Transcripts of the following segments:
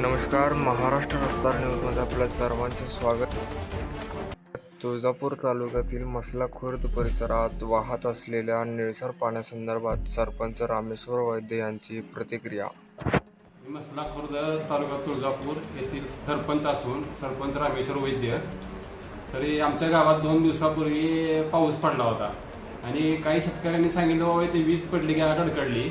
नमस्कार महाराष्ट्र रस्ता न्यूजमध्ये आपल्या सर्वांचे स्वागत. तुळजापूर तालुक्यातील मसला खुर्द परिसरात वाहत असलेल्या निळसर पाण्यासंदर्भात सरपंच रामेश्वर वैद्य यांची प्रतिक्रिया. मी मसला खुर्द तालुका तुळजापूर येथील सरपंच असून सरपंच रामेश्वर वैद्य. तरी आमच्या गावात दोन दिवसापूर्वी पाऊस पडला होता. आणि काही शेतकऱ्यांनी सांगितलं बाबा ते वीज पडली की अडकडली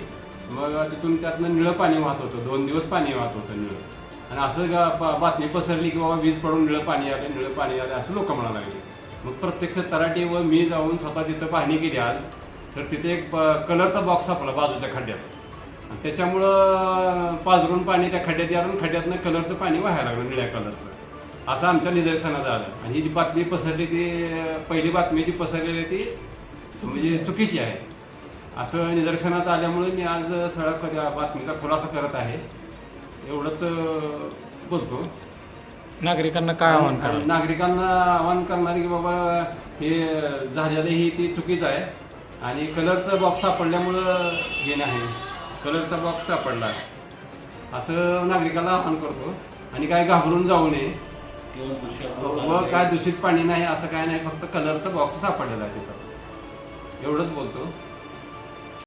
मग तिथून त्यातनं निळं पाणी वाहत होतं. दोन दिवस पाणी वाहत होतं निळं. आणि असं बा- बातमी पसरली की बाबा वीज पडून निळं पाणी आलं निळं पाणी आलं असं लोक म्हणायला लागले. मग प्रत्यक्ष तराटी व मी जाऊन स्वतः तिथं पाहणी केली आज तर तिथे एक कलरचा बॉक्स सापडला बाजूच्या खड्ड्यात. त्याच्यामुळं पाजरून पाणी त्या खड्ड्यात यारून खड्ड्यातनं कलरचं पाणी व्हायला लागलं निळ्या कलरचं. असं आमच्या निदर्शनात आलं. आणि ही जी बातमी पसरली ती पहिली बातमी जी पसरलेली ती म्हणजे चुकीची आहे. असं निदर्शनात आल्यामुळे मी आज सगळ्या बातमीचा खुलासा करत आहे. एवढंच बोलतो. नागरिकांना काय आव्हान आणि कराल? नागरिकांना आवाहन करणार की बाबा हे झालेलं ही ती चुकीचं आहे. आणि कलरचं बॉक्स सापडल्यामुळं हे नाही. कलरचा बॉक्स सापडला. असं नागरिकांना आवाहन करतो. आणि काय घाबरून जाऊ नये. व काय दूषित पाणी नाही असं काय नाही. फक्त कलरचा बॉक्स सापडलेला आहे तिथं. एवढंच बोलतो.